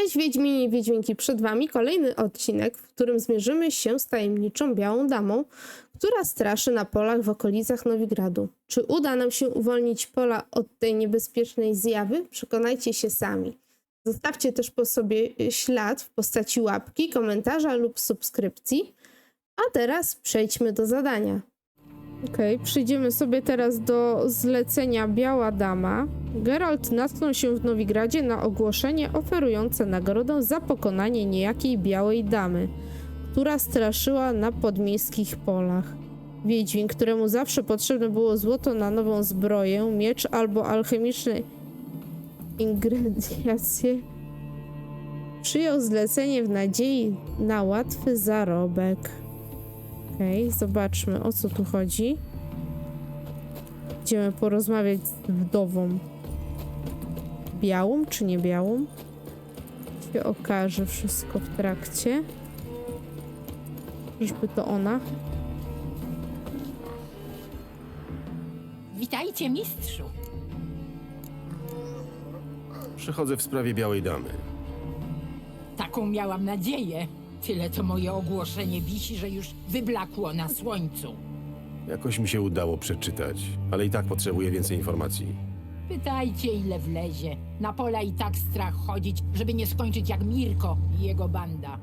Cześć Wiedźmini i Wiedźminki, przed wami kolejny odcinek, w którym zmierzymy się z tajemniczą białą damą, która straszy na polach w okolicach Nowigradu. Czy uda nam się uwolnić pola od tej niebezpiecznej zjawy? Przekonajcie się sami. Zostawcie też po sobie ślad w postaci łapki, komentarza lub subskrypcji. A teraz przejdźmy do zadania. Okej, przyjdziemy sobie teraz do zlecenia Biała Dama. Geralt natknął się w Nowigradzie na ogłoszenie oferujące nagrodę za pokonanie niejakiej Białej Damy, która straszyła na podmiejskich polach. Wiedźmin, któremu zawsze potrzebne było złoto na nową zbroję, miecz albo alchemiczne ingrediencje, przyjął zlecenie w nadziei na łatwy zarobek. Okej, zobaczmy o co tu chodzi. Idziemy porozmawiać z wdową. Białą czy nie białą? Się okaże wszystko w trakcie. Czyżby to ona? Witajcie, mistrzu. Przychodzę w sprawie Białej Damy. Taką miałam nadzieję. Tyle to moje ogłoszenie wisi, że już wyblakło na słońcu. Jakoś mi się udało przeczytać, ale i tak potrzebuję więcej informacji. Pytajcie, ile wlezie. Na pola i tak strach chodzić, żeby nie skończyć jak Mirko i jego banda.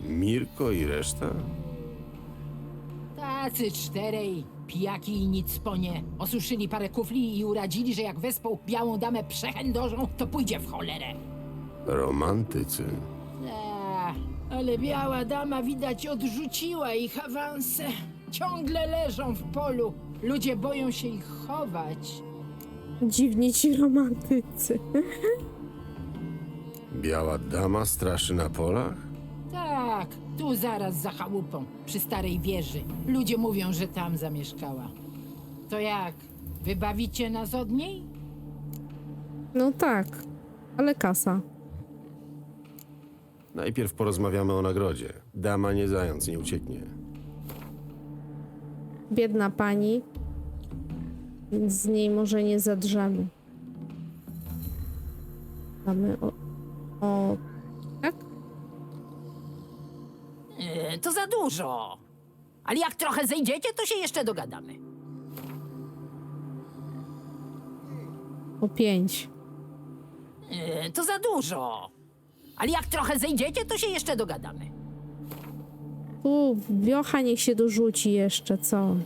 Mirko i reszta? Tacy czterej, pijaki i nic po nie. Osuszyli parę kufli i uradzili, że jak wespą białą damę przechędożą, to pójdzie w cholerę. Romantycy. Eee, ale biała dama widać odrzuciła ich awanse. Ciągle leżą w polu. Ludzie boją się ich chować. Dziwni ci romantycy. Biała Dama straszy na polach? Tak, tu zaraz za chałupą, przy starej wieży. Ludzie mówią, że tam zamieszkała. To jak? Wybawicie nas od niej? No tak, ale kasa. Najpierw porozmawiamy o nagrodzie. Dama nie zając, nie ucieknie. Biedna pani. Więc z niej może nie zadrzemy. Mamy o. o E, to za dużo. Ale jak trochę zejdziecie, to się jeszcze dogadamy. O pięć. E, to za dużo. Ale jak trochę zejdziecie, to się jeszcze dogadamy. Tu wiocha niech się dorzuci jeszcze, co?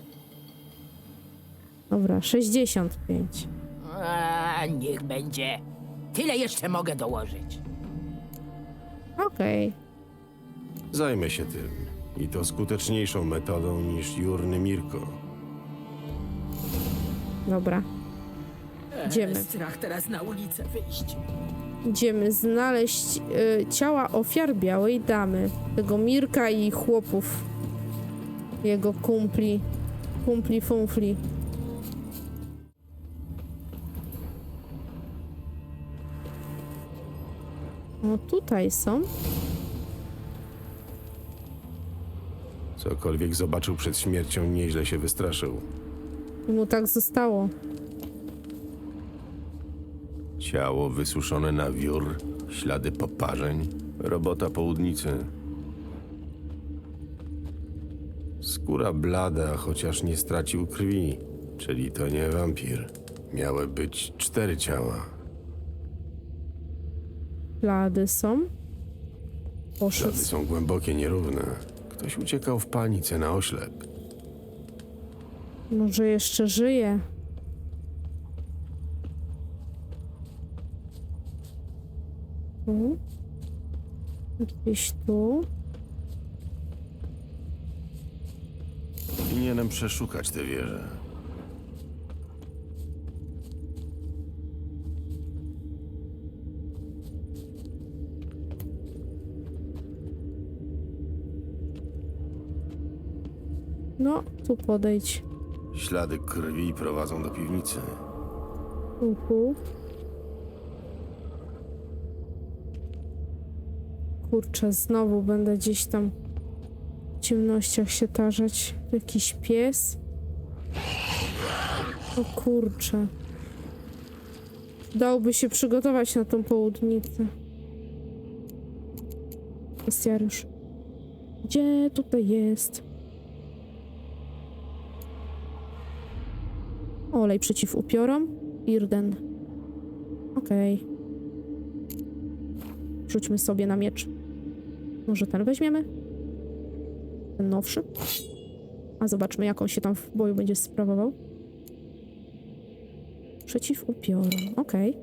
Dobra, 65. A, niech będzie. Tyle jeszcze mogę dołożyć. Okej. Zajmę się tym. I to skuteczniejszą metodą niż Jurny Mirko. Dobra. Idziemy. Strach teraz na ulicę wyjść. Idziemy znaleźć y, ciała ofiar Białej Damy. Tego Mirka i chłopów. Jego kumpli. Kumpli funfli. O, tutaj są. Cokolwiek zobaczył przed śmiercią, nieźle się wystraszył. I mu tak zostało. Ciało wysuszone na wiór, ślady poparzeń, robota południcy. Skóra blada, chociaż nie stracił krwi, czyli to nie wampir. Miały być cztery ciała. Plady są. Poszedł. Ślady są głębokie, nierówne. Ktoś uciekał w panice na oślep. Może jeszcze żyje. Tu. Gdzieś tu. Powinienem przeszukać tę wieżę. No, tu podejdź. Ślady krwi prowadzą do piwnicy. Uhu. Kurczę, znowu będę gdzieś tam w ciemnościach się tarzać. Jakiś pies. O kurczę. Dałoby się przygotować na tą południcę. Bestiariusz. Gdzie tutaj jest? Olej przeciw upiorom. Irden. Okej. Rzućmy sobie na miecz. Może ten weźmiemy? Ten nowszy? A zobaczmy, jak on się tam w boju będzie sprawował. Przeciw upiorom. Okej.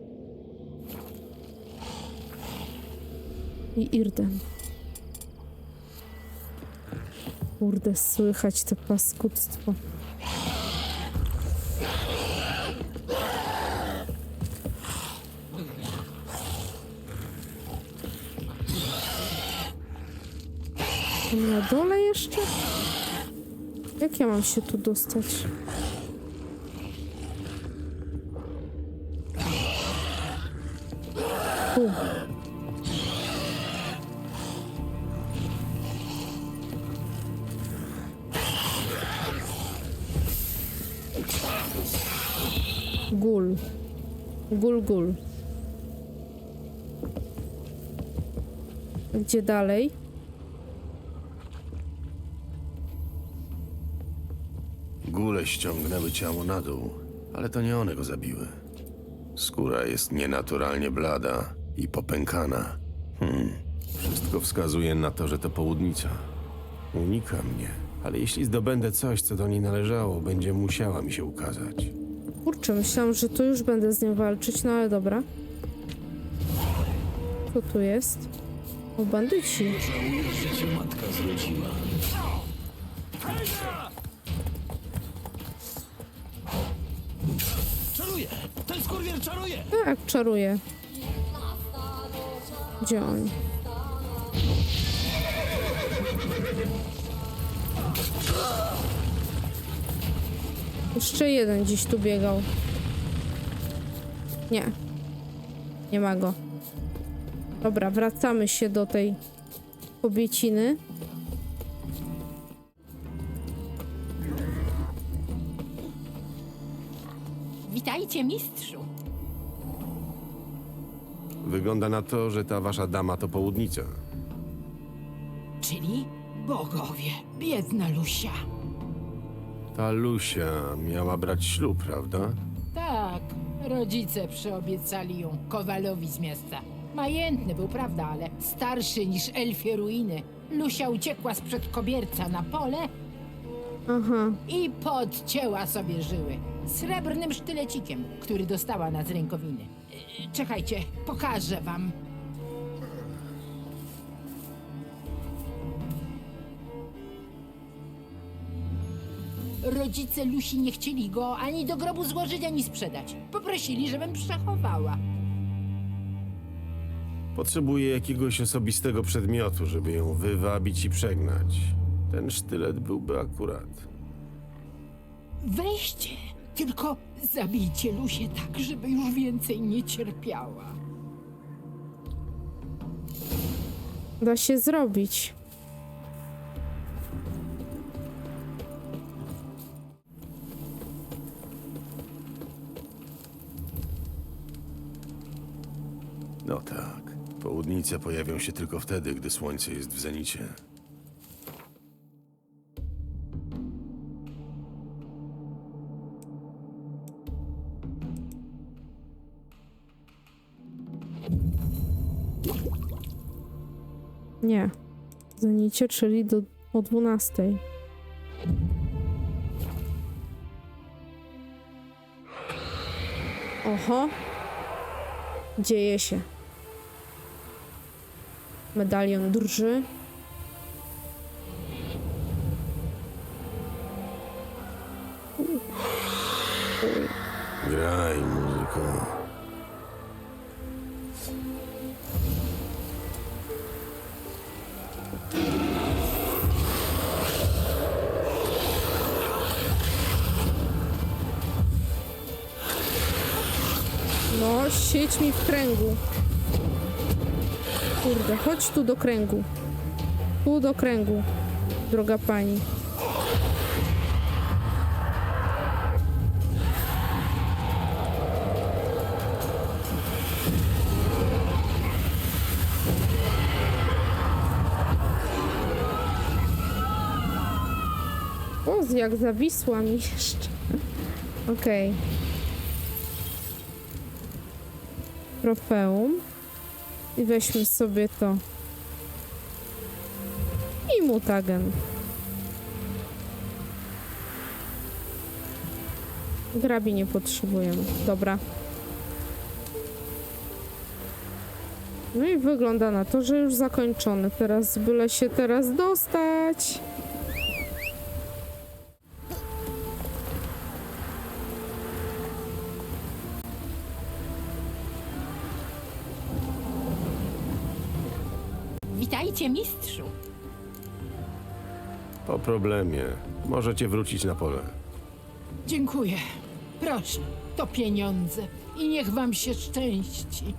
I Irden. Kurde, słychać to paskudztwo. Na dole jeszcze? Jak ja mam się tu dostać? Tu. Gul. Gul, gul. Gdzie dalej? Ściągnęły ciało na dół, ale to nie one go zabiły. Skóra jest nienaturalnie blada i popękana. Hmm. Wszystko wskazuje na to, że to południca. Unika mnie, ale jeśli zdobędę coś, co do niej należało, będzie musiała mi się ukazać. Kurczę, myślałam, że tu już będę z nią walczyć, no ale dobra. Co tu jest? O, bandyci. Czaruje! Ten skurwiel czaruje! Tak, czaruje. Gdzie oni? Jeszcze jeden gdzieś tu biegał. Nie. Nie ma go. Dobra, wracamy się do tej kobieciny. Witajcie, mistrzu. Wygląda na to, że ta wasza dama to południca. Czyli bogowie. Biedna Lusia. Ta Lusia miała brać ślub, prawda? Tak, rodzice przyobiecali ją Kowalowi z miasta. Majętny był, prawda, ale starszy niż elfie ruiny. Lusia uciekła sprzed kobierca na pole. I podcięła sobie żyły. Srebrnym sztylecikiem, który dostała na z rękowiny. Yy, Czekajcie, pokażę wam. Rodzice Lusi nie chcieli go ani do grobu złożyć, ani sprzedać. Poprosili, żebym przechowała. Potrzebuję jakiegoś osobistego przedmiotu, żeby ją wywabić i przegnać. Ten sztylet byłby akurat. Weźcie, tylko zabijcie Lusię tak, żeby już więcej nie cierpiała. Da się zrobić. No tak. Południce pojawią się tylko wtedy, gdy słońce jest w zenicie. Nie. Zanicie, czyli do, o 12. Oho. Dzieje się. Medalion drży. Graj, muzyko. jedź mi w kręgu. Kurde, chodź tu do kręgu. Tu do kręgu, droga pani. jak zawisła mi jeszcze. Okej. Okay. Trofeum. I weźmy sobie to. I mutagen. Grabi nie potrzebujemy. Dobra. No i wygląda na to, że już zakończony. Teraz byle się teraz dostać. Po problemie. Możecie wrócić na pole. Dziękuję. Proszę, to pieniądze i niech wam się szczęści.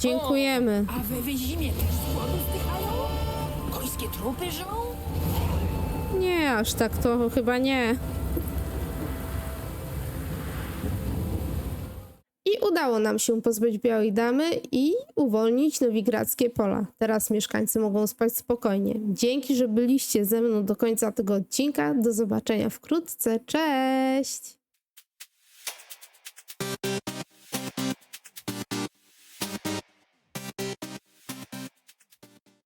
Dziękujemy. A we wyzimie też głodu zdychają? Końskie trupy żą? Nie, aż tak to chyba nie. Udało nam się pozbyć Białej Damy i uwolnić nowigradzkie pola. Teraz mieszkańcy mogą spać spokojnie. Dzięki, że byliście ze mną do końca tego odcinka. Do zobaczenia wkrótce. Cześć!